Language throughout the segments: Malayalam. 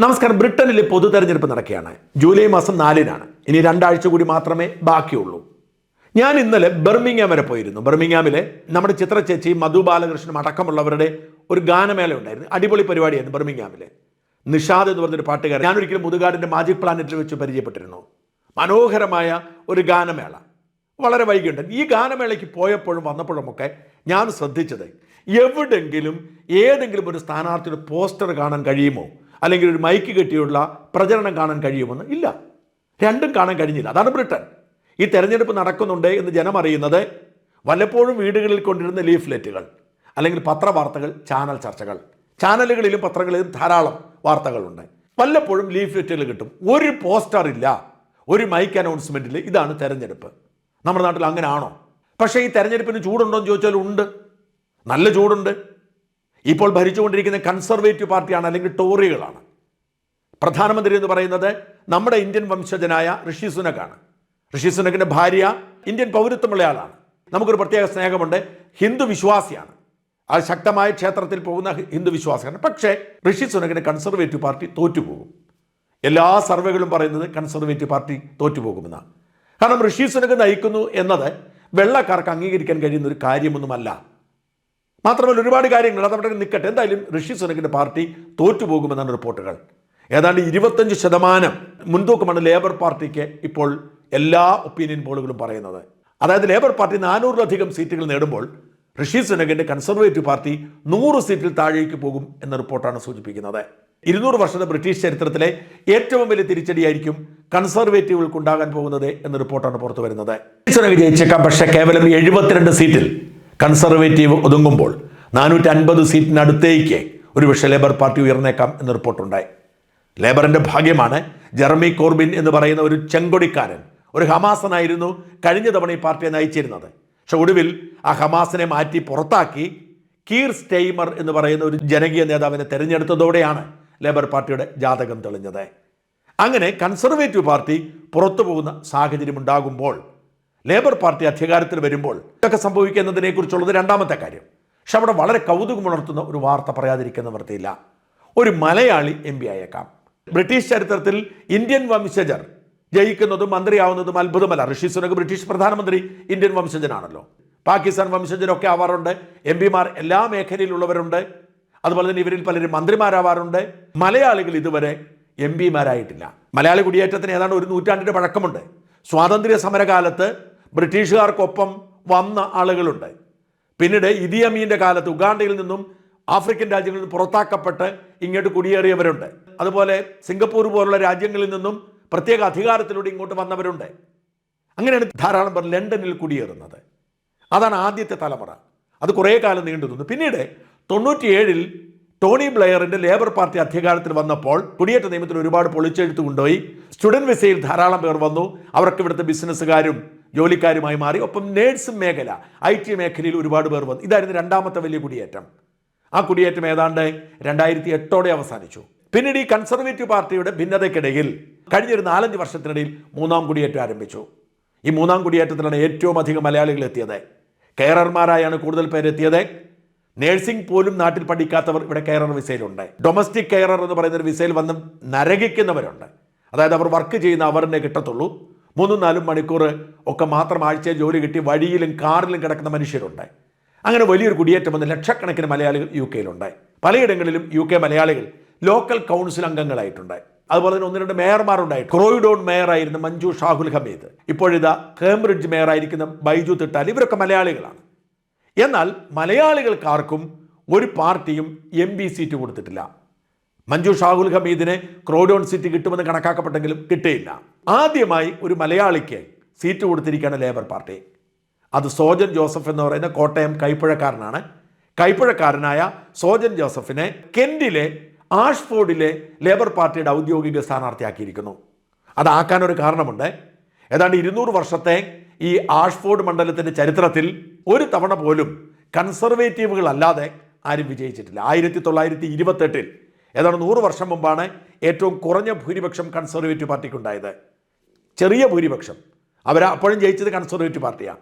നമസ്കാരം. ബ്രിട്ടനിൽ പൊതു തെരഞ്ഞെടുപ്പ് നടക്കുകയാണ്. ജൂലൈ മാസം നാലിനാണ്. ഇനി രണ്ടാഴ്ച കൂടി മാത്രമേ ബാക്കിയുള്ളൂ. ഞാൻ ഇന്നലെ ബെർമിങ്ങാം വരെ പോയിരുന്നു. ബെർമിങ്ങാമിലെ നമ്മുടെ ചിത്ര ചേച്ചി മധു ബാലകൃഷ്ണനും അടക്കമുള്ളവരുടെ ഒരു ഗാനമേള ഉണ്ടായിരുന്നു. അടിപൊളി പരിപാടിയായിരുന്നു ബെർമിങ്ങാമിലെ നിഷാദ് എന്ന് പറഞ്ഞൊരു പാട്ടുകാരൻ. ഞാൻ ഒരിക്കലും മുതുകാടിന്റെ മാജിക് പ്ലാനറ്റിൽ വെച്ച് പരിചയപ്പെട്ടിരുന്നു. മനോഹരമായ ഒരു ഗാനമേള. വളരെ വൈകിയുണ്ട്. ഈ ഗാനമേളയ്ക്ക് പോയപ്പോഴും വന്നപ്പോഴുമൊക്കെ ഞാൻ ശ്രദ്ധിച്ചത് എവിടെങ്കിലും ഏതെങ്കിലും ഒരു സ്ഥാനാർത്ഥിയുടെ പോസ്റ്റർ കാണാൻ കഴിയുമോ? അല്ലെങ്കിൽ ഒരു മൈക്ക് കെട്ടിയുള്ള പ്രചരണം കാണാൻ കഴിയുമെന്ന് ഇല്ല. രണ്ടും കാണാൻ കഴിഞ്ഞില്ല. അതാണ് ബ്രിട്ടൻ. ഈ തെരഞ്ഞെടുപ്പ് നടക്കുന്നുണ്ട് എന്ന് ജനം അറിയുന്നത് വല്ലപ്പോഴും വീടുകളിൽ കൊണ്ടിരുന്ന ലീഫ്ലെറ്റുകൾ അല്ലെങ്കിൽ പത്രവാർത്തകൾ ചാനൽ ചർച്ചകൾ. ചാനലുകളിലും പത്രങ്ങളിലും ധാരാളം വാർത്തകളുണ്ട്. വല്ലപ്പോഴും ലീഫ്ലെറ്റുകൾ കിട്ടും. ഒരു പോസ്റ്റർ ഇല്ല. ഒരു മൈക്ക് അനൗൺസ്മെന്റിൽ ഇതാണ് തെരഞ്ഞെടുപ്പ്. നമ്മുടെ നാട്ടിൽ അങ്ങനെ ആണോ പക്ഷേ ഈ തെരഞ്ഞെടുപ്പിന് ചൂടുണ്ടോ എന്ന് ചോദിച്ചാൽ ഉണ്ട്. നല്ല ചൂടുണ്ട്. ഇപ്പോൾ ഭരിച്ചുകൊണ്ടിരിക്കുന്ന കൺസർവേറ്റീവ് പാർട്ടിയാണ് അല്ലെങ്കിൽ ടോറികളാണ്. പ്രധാനമന്ത്രി എന്ന് പറയുന്നത് നമ്മുടെ ഇന്ത്യൻ വംശജനായ ഋഷി സുനക്കാണ്. ഋഷി സുനക്കിന്റെ ഭാര്യ ഇന്ത്യൻ പൗരത്വമുള്ള ആളാണ്. നമുക്കൊരു പ്രത്യേക സ്നേഹമുണ്ട്. ഹിന്ദു വിശ്വാസിയാണ്. ആ ശക്തമായ ക്ഷേത്രത്തിൽ പോകുന്ന ഹിന്ദു വിശ്വാസിയാണ്. പക്ഷേ ഋഷി സുനകിന് കൺസർവേറ്റീവ് പാർട്ടി തോറ്റുപോകും. എല്ലാ സർവേകളും പറയുന്നത് കൺസർവേറ്റീവ് പാർട്ടി തോറ്റുപോകുമെന്നാണ്. കാരണം ഋഷി സുനക് നയിക്കുന്നു എന്നത് വെള്ളക്കാർക്ക് അംഗീകരിക്കാൻ കഴിയുന്ന ഒരു കാര്യമൊന്നുമല്ല. മാത്രമല്ല ഒരുപാട് കാര്യങ്ങൾ അത് അവിടെ നിൽക്കട്ടെ. എന്തായാലും ഋഷി സുനക്കിന്റെ പാർട്ടി തോറ്റുപോകുമെന്നാണ് റിപ്പോർട്ടുകൾ. ഏതാണ്ട് ഇരുപത്തഞ്ച് ശതമാനം മുൻതൂക്കമാണ് ലേബർ പാർട്ടിക്ക് ഇപ്പോൾ എല്ലാ ഒപ്പീനിയൻ പോളുകളും പറയുന്നത്. അതായത് ലേബർ പാർട്ടി നാനൂറിലധികം സീറ്റുകൾ നേടുമ്പോൾ ഋഷി സുനകിന്റെ കൺസർവേറ്റീവ് പാർട്ടി നൂറ് സീറ്റിൽ താഴേക്ക് പോകും എന്ന റിപ്പോർട്ടാണ് സൂചിപ്പിക്കുന്നത്. ഇരുന്നൂറ് വർഷത്തെ ബ്രിട്ടീഷ് ചരിത്രത്തിലെ ഏറ്റവും വലിയ തിരിച്ചടിയായിരിക്കും കൺസർവേറ്റീവുകൾക്ക് ഉണ്ടാകാൻ പോകുന്നത് എന്ന റിപ്പോർട്ടാണ് പുറത്തു വരുന്നത് ജയിച്ചേക്കാം പക്ഷേ കേവലം എഴുപത്തിരണ്ട് സീറ്റിൽ കൺസർവേറ്റീവ് ഒതുങ്ങുമ്പോൾ നാനൂറ്റി അൻപത് സീറ്റിനടുത്തേക്ക് ഒരുപക്ഷെ ലേബർ പാർട്ടി ഉയർന്നേക്കാം എന്ന് റിപ്പോർട്ടുണ്ടായി. ലേബറിന്റെ ഭാഗ്യമാണ് ജെറമി കോർബിൻ എന്ന് പറയുന്ന ഒരു ചെങ്കൊടിക്കാരൻ ഒരു ഹമാസനായിരുന്നു കഴിഞ്ഞ തവണ ഈ പാർട്ടിയെ നയിച്ചിരുന്നത്. പക്ഷെ ഒടുവിൽ ആ ഹമാസിനെ മാറ്റി പുറത്താക്കി കീർ സ്റ്റെയ്മർ എന്ന് പറയുന്ന ഒരു ജനകീയ നേതാവിനെ തെരഞ്ഞെടുത്തതോടെയാണ് ലേബർ പാർട്ടിയുടെ ജാതകം തെളിഞ്ഞത്. അങ്ങനെ കൺസർവേറ്റീവ് പാർട്ടി പുറത്തു പോകുന്ന സാഹചര്യം ഉണ്ടാകുമ്പോൾ ലേബർ പാർട്ടി അധികാരത്തിൽ വരുമ്പോൾ ഇതൊക്കെ സംഭവിക്കുന്നതിനെ കുറിച്ചുള്ളത് രണ്ടാമത്തെ കാര്യം. പക്ഷെ അവിടെ വളരെ കൗതുകമുണർത്തുന്ന ഒരു വാർത്ത പറയാതിരിക്കുന്ന വൃത്തിയില്ല. ഒരു മലയാളി എം പി ആയേക്കാം. ബ്രിട്ടീഷ് ചരിത്രത്തിൽ ഇന്ത്യൻ വംശജർ ജയിക്കുന്നതും മന്ത്രിയാവുന്നതും അത്ഭുതമല്ല. ഋഷി സുനക് ബ്രിട്ടീഷ് പ്രധാനമന്ത്രി ഇന്ത്യൻ വംശജനാണല്ലോ. പാകിസ്ഥാൻ വംശജരൊക്കെ ആവാറുണ്ട്. എം പിമാർ എല്ലാ മേഖലയിലുള്ളവരുണ്ട്. അതുപോലെ തന്നെ ഇവരിൽ പലരും മന്ത്രിമാരാവാറുണ്ട്. മലയാളികൾ ഇതുവരെ എം പിമാരായിട്ടില്ല. മലയാളി കുടിയേറ്റത്തിന് ഏതാണ്ട് ഒരു നൂറ്റാണ്ടിന്റെ പഴക്കമുണ്ട്. സ്വാതന്ത്ര്യ സമരകാലത്ത് ബ്രിട്ടീഷുകാർക്കൊപ്പം വന്ന ആളുകളുണ്ട്. പിന്നീട് ഇതിയമീന്റെ കാലത്ത് ഉഗാണ്ടയിൽ നിന്നും ആഫ്രിക്കൻ രാജ്യങ്ങളിൽ നിന്ന് പുറത്താക്കപ്പെട്ട് ഇങ്ങോട്ട് കുടിയേറിയവരുണ്ട്. അതുപോലെ സിംഗപ്പൂർ പോലുള്ള രാജ്യങ്ങളിൽ നിന്നും പ്രത്യേക അധികാരത്തിലൂടെ ഇങ്ങോട്ട് വന്നവരുണ്ട്. അങ്ങനെയാണ് ധാരാളം പേർ ലണ്ടനിൽ കുടിയേറുന്നത്. അതാണ് ആദ്യത്തെ തലമുറ. അത് കുറേ കാലം നീണ്ടു നിന്നു പിന്നീട് തൊണ്ണൂറ്റിയേഴിൽ ടോണി ബ്ലെയറിന്റെ ലേബർ പാർട്ടി അധികാരത്തിൽ വന്നപ്പോൾ കുടിയേറ്റ നിയമത്തിൽ ഒരുപാട് പൊളിച്ചെഴുത്ത് കൊണ്ടുപോയി. സ്റ്റുഡന്റ് വിസയിൽ ധാരാളം പേർ വന്നു. അവർക്ക് ഇവിടുത്തെ ബിസിനസ്സുകാരും ജോലിക്കാരുമായി മാറി. ഒപ്പം നേഴ്സും മേഖല ഐ ടി മേഖലയിൽ ഒരുപാട് പേർ വന്നു. ഇതായിരുന്നു രണ്ടാമത്തെ വലിയ കുടിയേറ്റം. ആ കുടിയേറ്റം ഏതാണ്ട് രണ്ടായിരത്തി എട്ടോടെ അവസാനിച്ചു. പിന്നീട് ഈ കൺസർവേറ്റീവ് പാർട്ടിയുടെ ഭിന്നതയ്ക്കിടയിൽ കഴിഞ്ഞൊരു നാലഞ്ച് വർഷത്തിനിടയിൽ മൂന്നാം കുടിയേറ്റം ആരംഭിച്ചു. ഈ മൂന്നാം കുടിയേറ്റത്തിലാണ് ഏറ്റവും അധികം മലയാളികൾ എത്തിയത്. കെയറർമാരായാണ് കൂടുതൽ പേര് എത്തിയത് നേഴ്സിംഗ് പോലും നാട്ടിൽ പഠിക്കാത്തവർ ഇവിടെ കെയറർ വിസയിലുണ്ട്. ഡൊമസ്റ്റിക് കെയറർ എന്ന് പറയുന്ന ഒരു വിസയിൽ വന്ന് നരകിക്കുന്നവരുണ്ട്. അതായത് അവർ വർക്ക് ചെയ്യുന്ന അവരെന്നെ കിട്ടത്തുള്ളൂ. മൂന്നും നാലും മണിക്കൂർ ഒക്കെ മാത്രം ആഴ്ചയിൽ ജോലി കിട്ടി വഴിയിലും കാറിലും കിടക്കുന്ന മനുഷ്യരുണ്ട്. അങ്ങനെ വലിയൊരു കുടിയേറ്റം വന്ന് ലക്ഷക്കണക്കിന് മലയാളികൾ യു കെയിലുണ്ട് പലയിടങ്ങളിലും യു കെ മലയാളികൾ ലോക്കൽ കൗൺസിൽ അംഗങ്ങളായിട്ടുണ്ട്. അതുപോലെ തന്നെ ഒന്ന് രണ്ട് മേയർമാരുണ്ടായിട്ട് ക്രോയിഡോൺ മേയറായിരുന്ന മഞ്ജു ഷാഹുൽ ഹമീദ്. ഇപ്പോഴിതാ കേംബ്രിഡ്ജ് മേയറായിരിക്കുന്ന ബൈജു തിട്ടാൽ ഇവരൊക്കെ മലയാളികളാണ്. എന്നാൽ മലയാളികൾക്കാർക്കും ഒരു പാർട്ടിയും എം പി സീറ്റ് കൊടുത്തിട്ടില്ല. മഞ്ജു ഷാഹുൽ ഹമീദിനെ ക്രോഡോൺ സീറ്റ് കിട്ടുമെന്ന് കണക്കാക്കപ്പെട്ടെങ്കിലും കിട്ടിയില്ല. ആദ്യമായി ഒരു മലയാളിക്ക് സീറ്റ് കൊടുത്തിരിക്കുകയാണ് ലേബർ പാർട്ടി അത് സോജൻ ജോസഫ് എന്ന് പറയുന്ന കോട്ടയം കൈപ്പുഴക്കാരനാണ്. കൈപ്പുഴക്കാരനായ സോജൻ ജോസഫിനെ കെൻഡിലെ ആഷ്ഫോർഡിലെ ലേബർ പാർട്ടിയുടെ ഔദ്യോഗിക സ്ഥാനാർത്ഥിയാക്കിയിരിക്കുന്നു. അതാക്കാൻ ഒരു കാരണമുണ്ട്. ഏതാണ്ട് ഇരുന്നൂറ് വർഷത്തെ ഈ ആഷ്ഫോർഡ് മണ്ഡലത്തിന്റെ ചരിത്രത്തിൽ ഒരു തവണ പോലും കൺസർവേറ്റീവുകളല്ലാതെ ആരും വിജയിച്ചിട്ടില്ല. ആയിരത്തി തൊള്ളായിരത്തി ഇരുപത്തെട്ടിൽ ഏതാണ്ട് നൂറ് വർഷം മുമ്പാണ് ഏറ്റവും കുറഞ്ഞ ഭൂരിപക്ഷം കൺസർവേറ്റീവ് പാർട്ടിക്കുണ്ടായത്. ചെറിയ ഭൂരിപക്ഷം. അവർ അപ്പോഴും ജയിച്ചത് കൺസർവേറ്റീവ് പാർട്ടിയാണ്.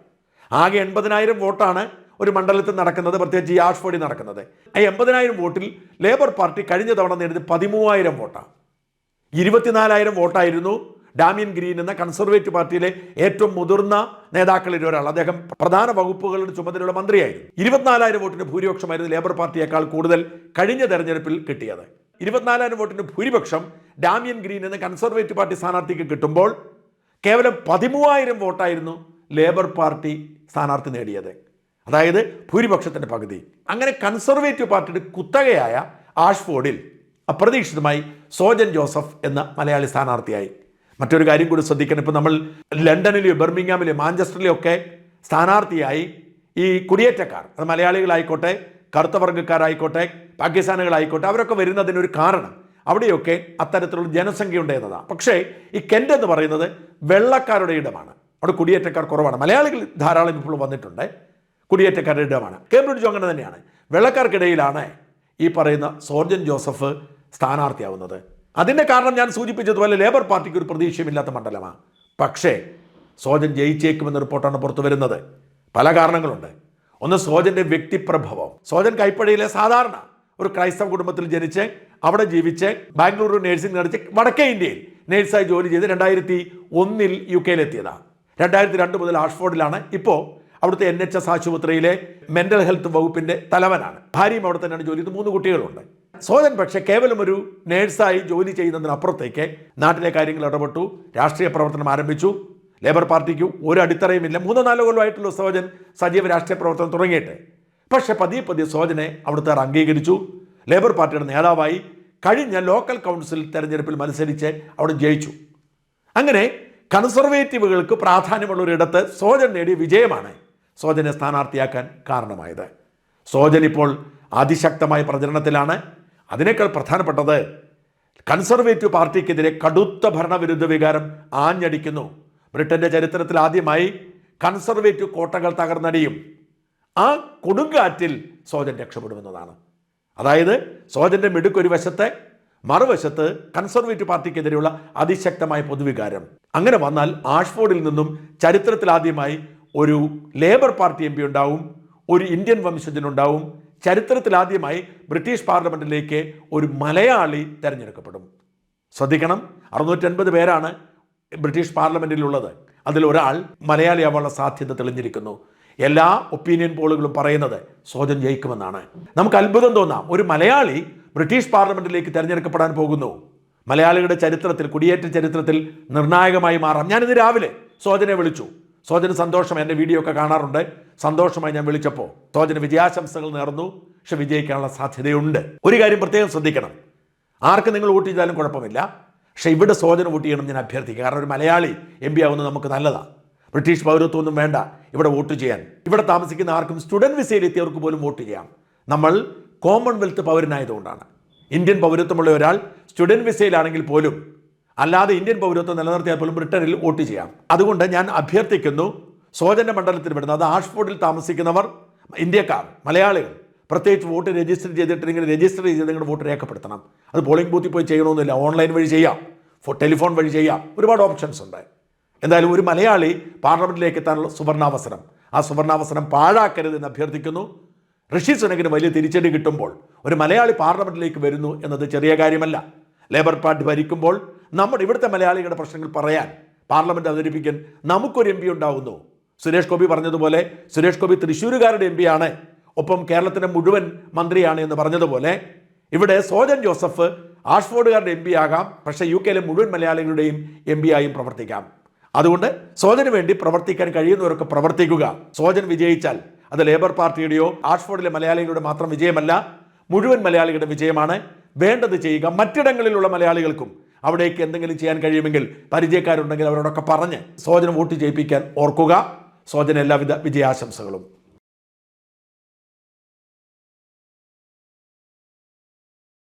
ആകെ എൺപതിനായിരം വോട്ടാണ് ഒരു മണ്ഡലത്തിൽ നടക്കുന്നത് പ്രത്യേകിച്ച് ഈ ആഷ്ഫോർഡിൽ നടക്കുന്നത്. ആ എൺപതിനായിരം വോട്ടിൽ ലേബർ പാർട്ടി കഴിഞ്ഞ തവണ നേടിയത് പതിമൂവായിരം വോട്ടാണ്. ഇരുപത്തിനാലായിരം വോട്ടായിരുന്നു ഡാമിയൻ ഗ്രീൻ എന്ന കൺസർവേറ്റീവ് പാർട്ടിയിലെ ഏറ്റവും മുതിർന്ന നേതാക്കളിൽ ഒരാൾ. അദ്ദേഹം പ്രധാന വകുപ്പുകളുടെ ചുമതലയുള്ള മന്ത്രിയായിരുന്നു. ഇരുപത്തിനാലായിരം വോട്ടിന് ഭൂരിപക്ഷമായിരുന്നു ലേബർ പാർട്ടിയേക്കാൾ കൂടുതൽ കഴിഞ്ഞ തെരഞ്ഞെടുപ്പിൽ കിട്ടിയത്. ഇരുപത്തിനാലായിരം വോട്ടിന് ഭൂരിപക്ഷം ഡാമിയൻ ഗ്രീൻ എന്ന കൺസർവേറ്റീവ് പാർട്ടി സ്ഥാനാർത്ഥിക്ക് കിട്ടുമ്പോൾ കേവലം പതിമൂവായിരം വോട്ടായിരുന്നു ലേബർ പാർട്ടി സ്ഥാനാർത്ഥി നേടിയത്. അതായത് ഭൂരിപക്ഷത്തിന്റെ പകുതി. അങ്ങനെ കൺസർവേറ്റീവ് പാർട്ടിയുടെ കുത്തകയായ ആഷ്ഫോർഡിൽ അപ്രതീക്ഷിതമായി സോജൻ ജോസഫ് എന്ന മലയാളി സ്ഥാനാർത്ഥിയായി. മറ്റൊരു കാര്യം കൂടി ശ്രദ്ധിക്കണം. ഇപ്പോൾ നമ്മൾ ലണ്ടനിലെയോ ബെർമിങ്ങാമിലെയോ മാഞ്ചസ്റ്ററിലെയോ ഒക്കെ സ്ഥാനാർത്ഥിയായി ഈ കുടിയേറ്റക്കാർ അത് മലയാളികളായിക്കോട്ടെ കറുത്ത വർഗക്കാരായിക്കോട്ടെ പാകിസ്ഥാനുകളായിക്കോട്ടെ അവരൊക്കെ വരുന്നതിനൊരു കാരണം അവിടെയൊക്കെ അത്തരത്തിലുള്ള ജനസംഖ്യ ഉണ്ട് എന്നതാണ് പക്ഷേ ഈ കെന്റ് എന്ന് പറയുന്നത് വെള്ളക്കാരുടെ ഇടമാണ്. അവിടെ കുടിയേറ്റക്കാർ കുറവാണ്. മലയാളികൾ ധാരാളം ഇപ്പോൾ വന്നിട്ടുണ്ട്. കുടിയേറ്റക്കാരുടെ ഇടമാണ്. കേംബ്രിഡ്ജും അങ്ങനെ തന്നെയാണ്. വെള്ളക്കാർക്കിടയിലാണ് ഈ പറയുന്ന സോർജൻ ജോസഫ് സ്ഥാനാർത്ഥിയാവുന്നത്. അതിന്റെ കാരണം ഞാൻ സൂചിപ്പിച്ചതുപോലെ ലേബർ പാർട്ടിക്ക് ഒരു പ്രതീക്ഷയുമില്ലാത്ത മണ്ഡലമാണ്. പക്ഷേ സോജൻ ജയിച്ചേക്കുമെന്ന റിപ്പോർട്ടാണ് പുറത്തു വരുന്നത്. പല കാരണങ്ങളുണ്ട്. ഒന്ന് സോജന്റെ വ്യക്തിപ്രഭവം. സോജൻ കൈപ്പഴയിലെ സാധാരണ ഒരു ക്രൈസ്തവ കുടുംബത്തിൽ ജനിച്ച് അവിടെ ജീവിച്ച് ബാംഗ്ലൂരിൽ നേഴ്സിംഗ് നടത്തി വടക്കേ ഇന്ത്യയിൽ നേഴ്സായി ജോലി ചെയ്ത് രണ്ടായിരത്തി ഒന്നിൽ യു കെയിലെത്തിയതാണ്. രണ്ടായിരത്തി രണ്ട് മുതൽ ആഷ്ഫോർഡിലാണ് ഇപ്പോൾ അവിടുത്തെ എൻ എച്ച് എസ് ആശുപത്രിയിലെ മെന്റൽ ഹെൽത്ത് വകുപ്പിന്റെ തലവനാണ്. ഭാര്യയും അവിടെ തന്നെയാണ് ജോലി ചെയ്ത് മൂന്ന് കുട്ടികളുണ്ട്. സോജൻ പക്ഷേ കേവലം ഒരു നേഴ്സായി ജോലി ചെയ്യുന്നതിനപ്പുറത്തേക്ക് നാട്ടിലെ കാര്യങ്ങൾ ഇടപെട്ടു രാഷ്ട്രീയ പ്രവർത്തനം ആരംഭിച്ചു ലേബർ പാർട്ടിക്ക് ഒരു അടിത്തറയുമില്ല മൂന്നോ നാലോ കൊല്ലമായിട്ടുള്ള സോജൻ സജീവ രാഷ്ട്രീയ പ്രവർത്തനം തുടങ്ങിയിട്ട്. പക്ഷെ പതിയെ പതിയെ സോജനെ അവിടുത്തെ അംഗീകരിച്ചു. ലേബർ പാർട്ടിയുടെ നേതാവായി കഴിഞ്ഞ ലോക്കൽ കൗൺസിൽ തെരഞ്ഞെടുപ്പിൽ മത്സരിച്ച് അവിടെ ജയിച്ചു. അങ്ങനെ കൺസർവേറ്റീവുകൾക്ക് പ്രാധാന്യമുള്ള ഒരിടത്ത് സോജൻ നേടിയ വിജയമാണ് സോജനെ സ്ഥാനാർത്ഥിയാക്കാൻ കാരണമായത്. സോജൻ ഇപ്പോൾ അതിശക്തമായ പ്രചരണത്തിലാണ്. അതിനേക്കാൾ പ്രധാനപ്പെട്ടത് കൺസർവേറ്റീവ് പാർട്ടിക്കെതിരെ കടുത്ത ഭരണവിരുദ്ധ വികാരം ആഞ്ഞടിക്കുന്നു. ബ്രിട്ടന്റെ ചരിത്രത്തിൽ ആദ്യമായി കൺസർവേറ്റീവ് കോട്ടകൾ തകർന്നടിയും ആ കൊടുങ്കാറ്റിൽ സോജൻ രക്ഷപ്പെടുമെന്നതാണ്. അതായത് സോജന്റെ മിടുക്കൊരു വശത്തെ മറുവശത്ത് കൺസർവേറ്റീവ് പാർട്ടിക്കെതിരെയുള്ള അതിശക്തമായ പൊതുവികാരം. അങ്ങനെ വന്നാൽ ആഷ്ഫോർഡിൽ നിന്നും ചരിത്രത്തിൽ ആദ്യമായി ഒരു ലേബർ പാർട്ടി എം പി ഉണ്ടാവും ഒരു ഇന്ത്യൻ വംശജനുണ്ടാവും ചരിത്രത്തിൽ ആദ്യമായി ബ്രിട്ടീഷ് പാർലമെന്റിലേക്ക് ഒരു മലയാളി തിരഞ്ഞെടുക്കപ്പെടും. ശ്രദ്ധിക്കണം അറുന്നൂറ്റൻപത് പേരാണ് ബ്രിട്ടീഷ് പാർലമെന്റിലുള്ളത്. അതിൽ ഒരാൾ മലയാളിയാവാനുള്ള സാധ്യത തെളിഞ്ഞിരിക്കുന്നു. എല്ലാ ഒപ്പീനിയൻ പോളുകളും പറയുന്നത് സോജൻ ജയിക്കുമെന്നാണ്. നമുക്ക് അത്ഭുതം തോന്നാം ഒരു മലയാളി ബ്രിട്ടീഷ് പാർലമെന്റിലേക്ക് തിരഞ്ഞെടുക്കപ്പെടാൻ പോകുന്നു. മലയാളികളുടെ ചരിത്രത്തിൽ കുടിയേറ്റ ചരിത്രത്തിൽ നിർണായകമായി മാറാം. ഞാനിത് രാവിലെ സോജനെ വിളിച്ചു. സോജന് സന്തോഷം എന്റെ വീഡിയോ ഒക്കെ കാണാറുണ്ട്. സന്തോഷമായി ഞാൻ വിളിച്ചപ്പോൾ സോജന് വിജയാശംസകൾ നേർന്നു. പക്ഷെ വിജയിക്കാനുള്ള സാധ്യതയുണ്ട്. ഒരു കാര്യം പ്രത്യേകം ശ്രദ്ധിക്കണം. ആർക്ക് നിങ്ങൾ വോട്ട് ചെയ്താലും കുഴപ്പമില്ല. പക്ഷേ ഇവിടെ സോജന വോട്ട് ചെയ്യണം ഞാൻ അഭ്യർത്ഥിക്കുക കാരണം ഒരു മലയാളി എം പി ആവുന്നത് നമുക്ക് നല്ലതാണ് ബ്രിട്ടീഷ് പൗരത്വമൊന്നും വേണ്ട ഇവിടെ വോട്ട് ചെയ്യാൻ. ഇവിടെ താമസിക്കുന്ന ആർക്കും സ്റ്റുഡന്റ് വിസയിലെത്തിയവർക്ക് പോലും വോട്ട് ചെയ്യാം. നമ്മൾ കോമൺവെൽത്ത് പൗരനായതുകൊണ്ടാണ്. ഇന്ത്യൻ പൗരത്വമുള്ള ഒരാൾ സ്റ്റുഡന്റ് വിസയിലാണെങ്കിൽ പോലും അല്ലാതെ ഇന്ത്യൻ പൗരത്വം നിലനിർത്തിയാൽ പോലും ബ്രിട്ടനിൽ വോട്ട് ചെയ്യാം. അതുകൊണ്ട് ഞാൻ അഭ്യർത്ഥിക്കുന്നു സോജന്റെ മണ്ഡലത്തിൽ വിടുന്ന അത് ആഷ്ഫോർഡിൽ താമസിക്കുന്നവർ ഇന്ത്യക്കാർ മലയാളികൾ പ്രത്യേകിച്ച് വോട്ട് രജിസ്റ്റർ ചെയ്തിട്ടുണ്ടെങ്കിൽ രജിസ്റ്റർ ചെയ്ത് നിങ്ങളുടെ വോട്ട് രേഖപ്പെടുത്തണം. അത് പോളിംഗ് ബൂത്തിൽ പോയി ചെയ്യണമെന്നില്ല. ഓൺലൈൻ വഴി ചെയ്യാം. ടെലിഫോൺ വഴി ചെയ്യാം. ഒരുപാട് ഓപ്ഷൻസ് ഉണ്ട്. എന്തായാലും ഒരു മലയാളി പാർലമെന്റിലേക്ക് എത്താനുള്ള സുവർണാവസരം. ആ സുവർണാവസരം പാഴാക്കരുതെന്ന് അഭ്യർത്ഥിക്കുന്നു. ഋഷി സുനകിന് വലിയ തിരിച്ചടി കിട്ടുമ്പോൾ ഒരു മലയാളി പാർലമെന്റിലേക്ക് വരുന്നു എന്നത് ചെറിയ കാര്യമല്ല. ലേബർ പാർട്ടി ഭരിക്കുമ്പോൾ നമ്മുടെ ഇവിടുത്തെ മലയാളികളുടെ പ്രശ്നങ്ങൾ പറയാൻ പാർലമെന്റ് അവതരിപ്പിക്കാൻ നമുക്കൊരു എം പി ഉണ്ടാവുന്നു. സുരേഷ് ഗോപി പറഞ്ഞതുപോലെ സുരേഷ് ഗോപി തൃശ്ശൂരുകാരുടെ എം ആണ്. ഒപ്പം കേരളത്തിന്റെ മുഴുവൻ മന്ത്രിയാണ് എന്ന് പറഞ്ഞതുപോലെ ഇവിടെ സോജൻ ജോസഫ് ആഷ്ഫോർഡുകാരുടെ എം പി ആകാം. പക്ഷേ യു കെയിലെ മുഴുവൻ മലയാളികളുടെയും എം പി ആയും പ്രവർത്തിക്കാം. അതുകൊണ്ട് സോജന് വേണ്ടി പ്രവർത്തിക്കാൻ കഴിയുന്നവരൊക്കെ പ്രവർത്തിക്കുക. സോജൻ വിജയിച്ചാൽ അത് ലേബർ പാർട്ടിയുടെയോ ആഷ്ഫോർഡിലെ മലയാളികളുടെ മാത്രം വിജയമല്ല മുഴുവൻ മലയാളികളുടെ വിജയമാണ്. വേണ്ടത് ചെയ്യുക മറ്റിടങ്ങളിലുള്ള മലയാളികൾക്കും. അവിടേക്ക് എന്തെങ്കിലും ചെയ്യാൻ കഴിയുമെങ്കിൽ പരിചയക്കാരുണ്ടെങ്കിൽ അവരോടൊക്കെ പറഞ്ഞ് സോജന വോട്ട് ചെയ്യിപ്പിക്കാൻ ഓർക്കുക. സോജന എല്ലാവിധ വിജയാശംസകളും.